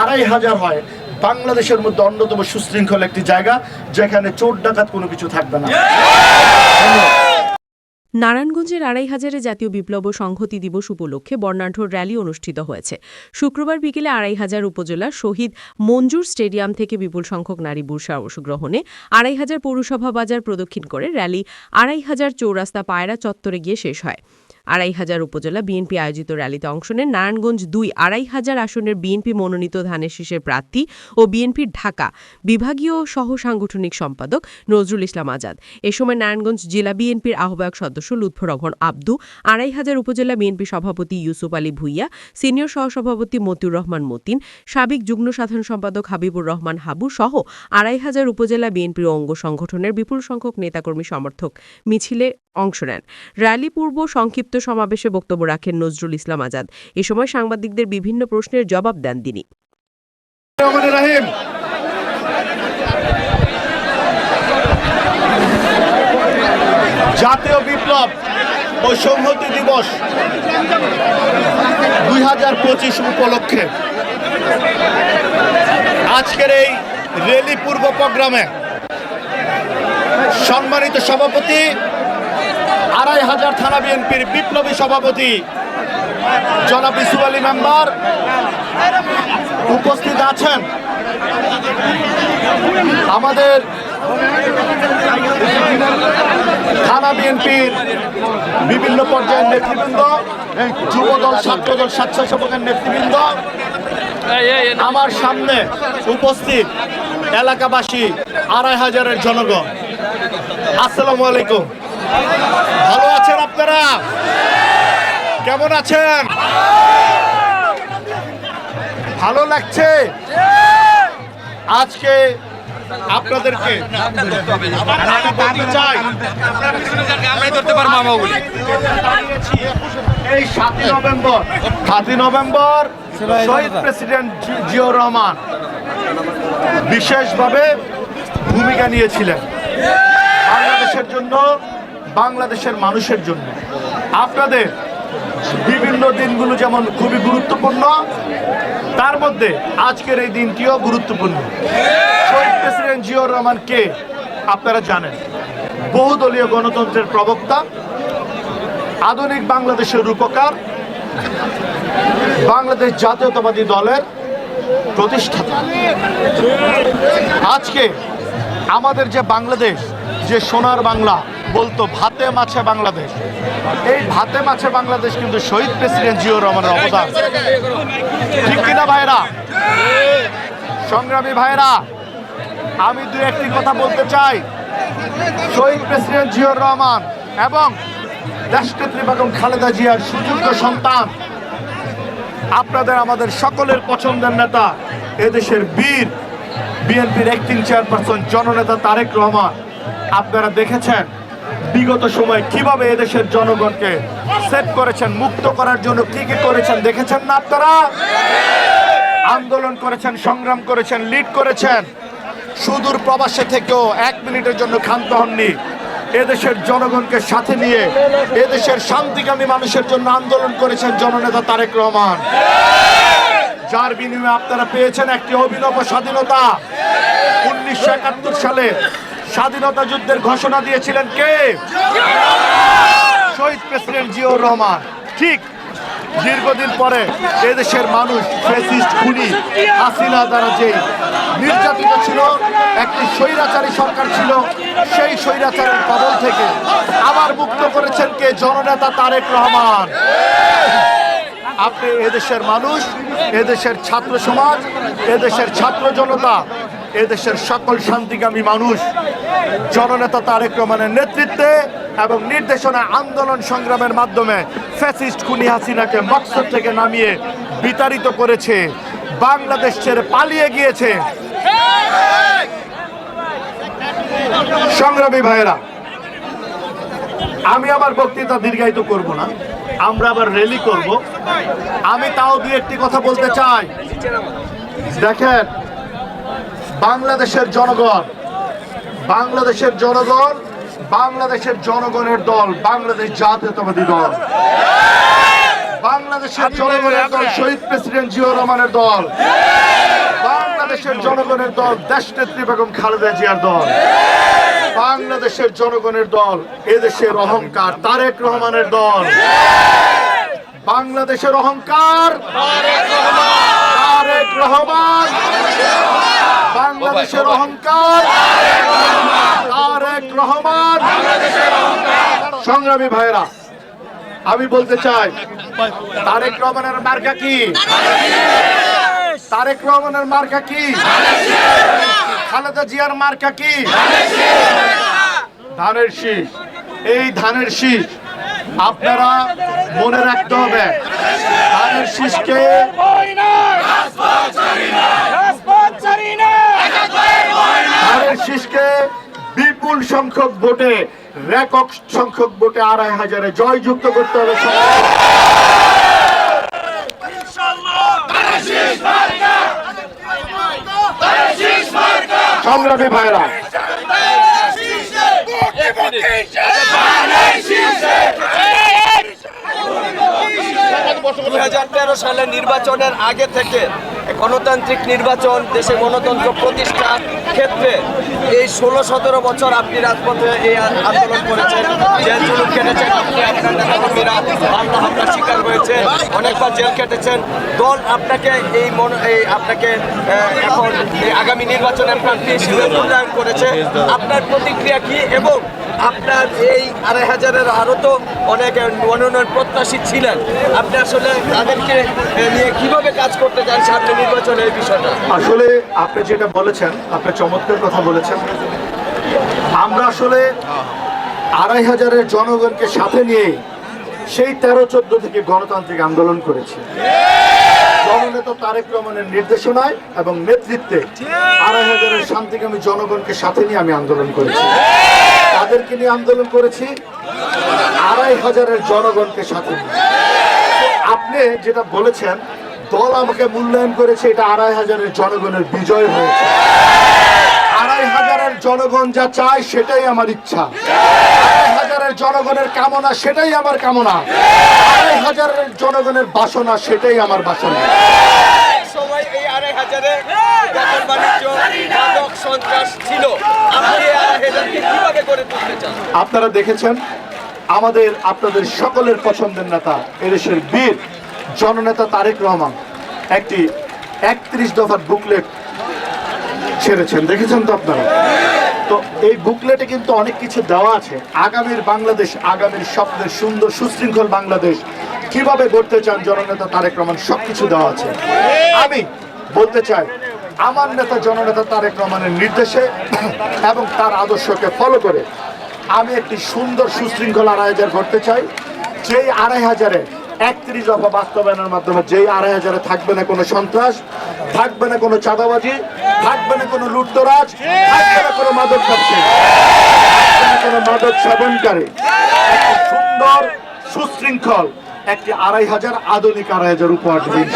আড়াই হাজার হয়। বাংলাদেশের মধ্যে অন্যতম সুশৃঙ্খল একটি জায়গা, যেখানে চোর ডাকাত কোনো কিছু থাকবে না। নারায়ণগঞ্জের আড়াই হাজারে জাতীয় বিপ্লব সংহতি দিবস উপলক্ষে বর্ণাঢ্য র্যালি অনুষ্ঠিত হয়েছে। শুক্রবার বিকেলে আড়াই হাজার উপজেলার শহীদ মঞ্জুর স্টেডিয়াম থেকে বিপুল সংখ্যক নারী বুরসা অংশগ্রহণে আড়াই হাজার পৌরসভা বাজার প্রদক্ষিণ করে র্যালি, আড়াই হাজার চৌরাস্তা পায়রা চত্বরে গিয়ে শেষ হয়। আড়াই হাজার উপজেলা বিএনপি আয়োজিত র্যালিতে অংশ নেন নারায়ণগঞ্জ দুই, আড়াই হাজার আসনের বিএনপি মনোনীত ধানের শীষের প্রার্থী ও বিএনপির ঢাকা বিভাগীয় সহ সাংগঠনিক সম্পাদক নজরুল ইসলাম আজাদ। এ সময় নারায়ণগঞ্জ জেলা বিএনপির আহ্বায়ক সদস্য লুৎফর রহমান আব্দু, আড়াই হাজার উপজেলা বিএনপি সভাপতি ইউসুফ আলী ভুইয়া, সিনিয়র সহসভাপতি মতিউর রহমান মতিন, সাবেক যুগ্ম সাধারণ সম্পাদক হাবিবুর রহমান হাবু সহ আড়াই হাজার উপজেলা বিএনপির অঙ্গ সংগঠনের বিপুল সংখ্যক নেতাকর্মী সমর্থক মিছিলে অংশ নেন। র্যালি পূর্ব সংক্ষিপ্ত সমাবেশে বক্তব্য রাখেন নজরুল ইসলাম আজাদ। এ সময় সাংবাদিকদের বিভিন্ন প্রশ্নের জবাব দেন তিনি। জাতীয় বিপ্লব ও সংহতি দিবস দুই হাজার পঁচিশ উপলক্ষে। আজকের এই রেলি পূর্ব প্রোগ্রামে সম্মানিত সভাপতি আড়াই হাজার থানা বিএনপির বিপ্লবী সভাপতি জনাব ইসুফ আলী মেম্বার উপস্থিত আছেন। আমাদের থানা বিএনপির বিভিন্ন পর্যায়ের নেতৃবৃন্দ, যুবদল, ছাত্রদল, স্বেচ্ছাসেবকের নেতৃবৃন্দ, আমার সামনে উপস্থিত এলাকাবাসী আড়াই হাজারের জনগণ। আসসালামু আলাইকুম। ভালো আছেন আপনারা? কেমন আছেন? ভালো লাগছে? আজকে আপনাদেরকে এই সাতই নভেম্বর নভেম্বর শহীদ প্রেসিডেন্ট জি- জিয়াউর রহমান বিশেষভাবে ভূমিকা নিয়েছিলেন বাংলাদেশের জন্য। বাংলাদেশের মানুষের জন্য। আপনাদের বিভিন্ন দিনগুলো যেমন খুবই গুরুত্বপূর্ণ, তার মধ্যে আজকের এই দিনটিও গুরুত্বপূর্ণ। শহীদ প্রেসিডেন্ট জিয়াউর রহমান কে আপনারা জানেন? বহুদলীয় গণতন্ত্রের প্রবক্তা, আধুনিক বাংলাদেশের রূপকার, বাংলাদেশ জাতীয়তাবাদী দলের প্রতিষ্ঠাতা। আজকে আমাদের যে বাংলাদেশ, যে সোনার বাংলা বলতো ভাতে মাছে বাংলাদেশ। এই ভাতে মাছে বাংলাদেশ কিন্তু শহীদ প্রেসিডেন্ট জিয়াউর রহমানের অবদান। ঠিক কিনা ভাইরা সংগ্রামী ভাইরা আমি দু একটি কথা বলতে চাই। শহীদ প্রেসিডেন্ট জিয়াউর রহমান এবং রাষ্ট্রপতি বেগম খালেদা জিয়ার সুযোগ্য সন্তান, আপনাদের আমাদের সকলের পছন্দের নেতা, এদেশের বীর, বিএনপির অ্যাক্টিং চেয়ারপারসন জননেতা তারেক রহমান, আপনারা দেখেছেন বিগত সময় কীভাবে এদেশের জনগণকে সেভ করেছেন, মুক্ত করার জন্য কি কি করেছেন দেখেছেন না আপনারা? আন্দোলন করেছেন, সংগ্রাম করেছেন লিড করেছেন। সুদূর প্রবাসে থেকেও এক মিনিটের জন্য ক্ষান্ত হননি। এদেশের জনগণকে সাথে নিয়ে এদেশের শান্তিকামী মানুষের জন্য আন্দোলন করেছেন জননেতা তারেক রহমান। যার বিনিময়ে আপনারা পেয়েছেন একটি অভিনব স্বাধীনতা। উনিশশো একাত্তর সালে স্বাধীনতা যুদ্ধের ঘোষণা দিয়েছিলেন কে? শহীদ প্রেসিডেন্ট জিয়াউর রহমান। ঠিক দীর্ঘদিন পরে এদেশের মানুষ ফেসিস্ট খুনি, হাসিনা দ্বারা যে নির্যাতিত ছিল, একটি স্বৈরাচারী সরকার ছিল, সেই স্বৈরাচারের কবল থেকে আবার মুক্ত করেছেন কে? জননেতা তারেক রহমান। আপনি এদেশের মানুষ, এদেশের ছাত্র সমাজ, এদেশের ছাত্র জনতা এদেশের সকল শান্তিকামী মানুষ, জননেতা তারেক রহমানের নেতৃত্বে এবং নির্দেশনা আন্দোলন সংগ্রামের মাধ্যমে ফ্যাসিস্ট খুনি হাসিনাকে মকসদ থেকে নামিয়ে বিতাড়িত করেছে, বাংলাদেশ ছেড়ে পালিয়ে গিয়েছে। সংগ্রামী ভাইয়েরা, আমি আমার বক্তৃতা দীর্ঘায়িত করব না, আমরা আবার র্যালি করব। আমি তাও দু একটি কথা বলতে চাই। দেখেন বাংলাদেশের জনগণ বাংলাদেশের জনগণ বাংলাদেশের জনগণের দল বাংলাদেশ জাতীয়তাবাদী দল। বাংলাদেশের জনগণের দল শহীদ প্রেসিডেন্ট জিয়াউর রহমানের দল। বাংলাদেশের জনগণের দল দেশনেত্রী বেগম খালেদা জিয়ার দল। বাংলাদেশের জনগণের দল এদেশের অহংকার তারেক রহমানের দল। বাংলাদেশের অহংকার তারেক রহমান। বাংলাদেশের অহংকার। তারেক রহমান। সংগ্রামী ভাইরা আমি বলতে চাই তারেক রহমানের মার্কা কি? তারেক রহমানের মার্কা কি? খালেদা জিয়ার মার্কা কি? ধানের শীষ। এই ধানের শীষ আপনারা মনে রাখতে হবে ধানের শীষকে ধানের শীষকে বিপুল সংখ্যক ভোটে রেকক সংখ্যক ভোটে আড়াই হাজারে জয়যুক্ত করতে হবে সংগ্রামী ভাইরা, দুই হাজার সালের নির্বাচনের আগে থেকে গণতান্ত্রিক নির্বাচন, দেশে গণতন্ত্র প্রতিষ্ঠার ক্ষেত্রে এই ষোলো, সতেরো বছর আপনি রাজপথে এই আন্দোলন করেছেন, জেল জুলুম কেটেছেন, আপনি আপনার নেতাকর্মীরা হামলা শিকার হয়েছে, অনেকবার জেল কেটেছেন। দল আপনাকে এই মন, এই আপনাকে এখন আগামী নির্বাচনের প্রার্থী হিসেবে মূল্যায়ন করেছে। আপনার প্রতিক্রিয়া কি এবং আপনার এই আড়াই হাজারের আরও তো অনেক মনোনয়ন প্রত্যাশী ছিলেন। আপনি আসলে তাদেরকে নিয়ে কীভাবে কাজ করতে চান সামনে নির্বাচনে এই বিষয়টা? আসলে আপনি যেটা বলেছেন, আপনি চমৎকার কথা বলেছেন। আমরা আসলে আড়াই হাজারের জনগণকে সাথে নিয়ে সেই তেরো চোদ্দ থেকে গণতান্ত্রিক আন্দোলন করেছি। জননেতা তারেক রহমানের নির্দেশনায় এবং নেতৃত্বে আড়াই হাজারের শান্তিকামী জনগণকে সাথে নিয়ে আমি আন্দোলন করেছি। তাদেরকে নিয়ে আন্দোলন করেছি, আড়াই হাজারের জনগণকে সাথে নিয়ে। আপনি যেটা বলেছেন, দল আমাকে মূল্যায়ন করেছে, এটা আড়াই হাজারের জনগণের বিজয় হয়েছে। আড়াই হাজারের জনগণ যা চায়, সেটাই আমার ইচ্ছা। জনগণের কামনা সেটাই আমার কামনা। আড়াই হাজারের জনগণের বাসনা সেটাই আমার বাসনা। সময় এই আড়াই হাজারে দখল বাণিজ্য মাদক সন্ত্রাস ছিল। আপনি এই আড়াই হাজারকে কীভাবে করে তুলতে চান? আপনারা দেখেছেন আমাদের আপনাদের সকলের পছন্দের নেতা এদেশের বীর জননেতা তারেক রহমান। একটি একত্রিশ দফার বুকলেট ছেড়েছেন দেখেছেন তো আপনারা? তো এই বুকলেটে কিন্তু অনেক কিছু দেওয়া আছে। আগামীর বাংলাদেশ, আগামীর স্বপ্নের সুন্দর সুশৃঙ্খল বাংলাদেশ, কীভাবে গড়তে চান জননেতা তারেক রহমান, সবকিছু দেওয়া আছে। আমি বলতে চাই, আমার নেতা জননেতা তারেক রহমানের নির্দেশে এবং তার আদর্শকে ফলো করে আমি একটি সুন্দর সুশৃঙ্খল আড়াই হাজার করতে চাই। যেই আড়াই হাজারে একত্রিশ দফা বাস্তবায়নের মাধ্যমে যেই আড়াই হাজারে থাকবে না কোনো সন্ত্রাস, থাকবে না কোনো চাঁদাবাজি, থাকবে না কোনো লুটতরাজ, থাকবে না কোনো মাদক না কোনো মাদক সেবনকারী। সুন্দর, সুশৃঙ্খল, একটি আড়াই হাজার আধুনিক আড়াই হাজার উপহার দিন